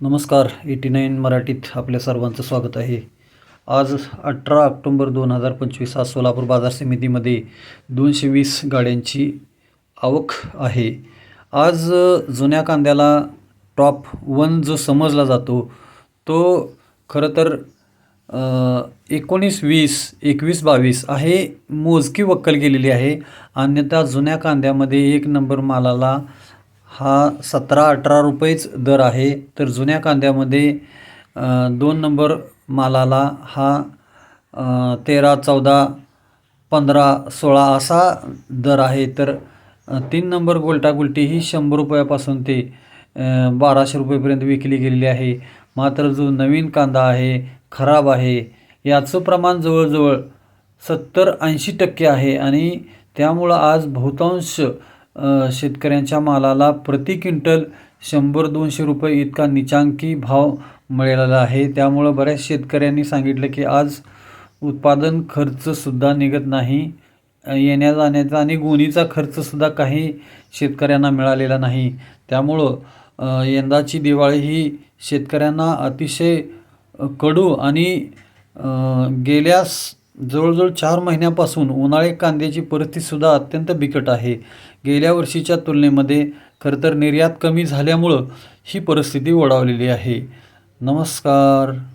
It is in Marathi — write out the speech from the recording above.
नमस्कार एटी नाईन मराठीत आपल्या सर्वांचं स्वागत आहे. आज अठरा ऑक्टोंबर दोन हजार पंचवीस आज सोलापूर बाजार समितीमध्ये दोनशे वीस गाड्यांची आवक आहे. आज जुन्या कांद्याला टॉप वन जो समजला जातो तो खरं तर एकोणीस वीस एकवीस बावीस आहे मोजकी वक्कल गेलेली आहे. अन्यथा जुन्या कांद्यामध्ये एक नंबर मालाला हा सतरा अठरा रुपयेच दर आहे. तर जुन्या कांद्यामध्ये दोन नंबर मालाला हा तेरा चौदा पंधरा सोळा असा दर आहे. तर तीन नंबर गोलटागुलटी ही शंभर रुपयापासून ते बाराशे रुपयेपर्यंत विकली गेलेली आहे. मात्र जो नवीन कांदा आहे खराब आहे याचं प्रमाण जवळजवळ सत्तर ऐंशी टक्के आहे आणि त्यामुळं आज बहुतांश शेतकऱ्यांच्या मालाला प्रति क्विंटल शंभर दोनशे रुपये इतका निचांकी भाव मिळालेला आहे. त्यामुळं बऱ्याच शेतकऱ्यांनी सांगितलं की आज उत्पादन खर्चसुद्धा निघत नाही. येण्या जाण्याचा आणि गोणीचा खर्चसुद्धा काही शेतकऱ्यांना मिळालेला नाही. त्यामुळं यंदाची दिवाळी ही शेतकऱ्यांना अतिशय कडू आणि गेल्यास जवळजवळ चार महिन्यापासून उन्हाळी कांद्याची परिस्थितीसुद्धा अत्यंत बिकट आहे. गेल्या वर्षीच्या तुलनेमध्ये खरं तर निर्यात कमी झाल्यामुळं ही परिस्थिती ओढावलेली आहे. नमस्कार.